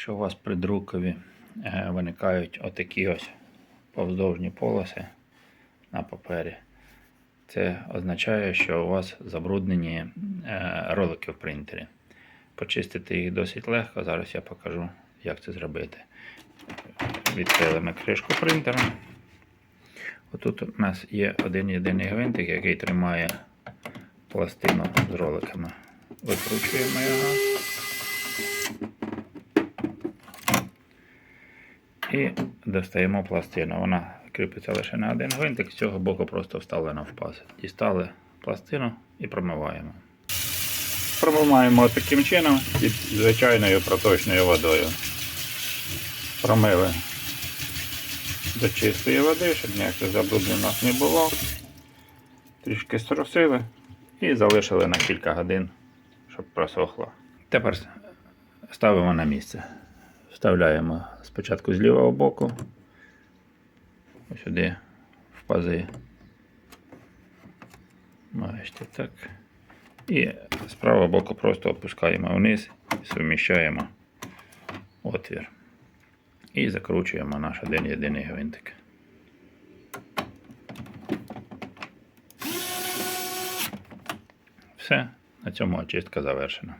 Якщо у вас при друкові е, виникають отакі ось повздовжні полоси на папері, це означає, що у вас забруднені е, ролики в принтері. Почистити їх досить легко. Зараз я покажу, як це зробити. Відкрили ми кришку принтера. Отут у нас є один єдиний гвинтик, який тримає пластину з роликами. Викручуємо його. І достаємо пластину. Вона кріпиться лише на один гвинтик, з цього боку просто вставлена в паз. Дістали пластину і промиваємо. Промиваємо таким чином під звичайною проточною водою. Промили до чистої води, щоб ніяких забруднень у нас не було. Трішки струсили і залишили на кілька годин, щоб просохло. Тепер ставимо на місце. Вставляємо спочатку з лівого боку, сюди в пази. Бачите, так. І з правого боку просто опускаємо вниз і суміщаємо отвір. І закручуємо наш один єдиний гвинтик. Все, на цьому очистка завершена.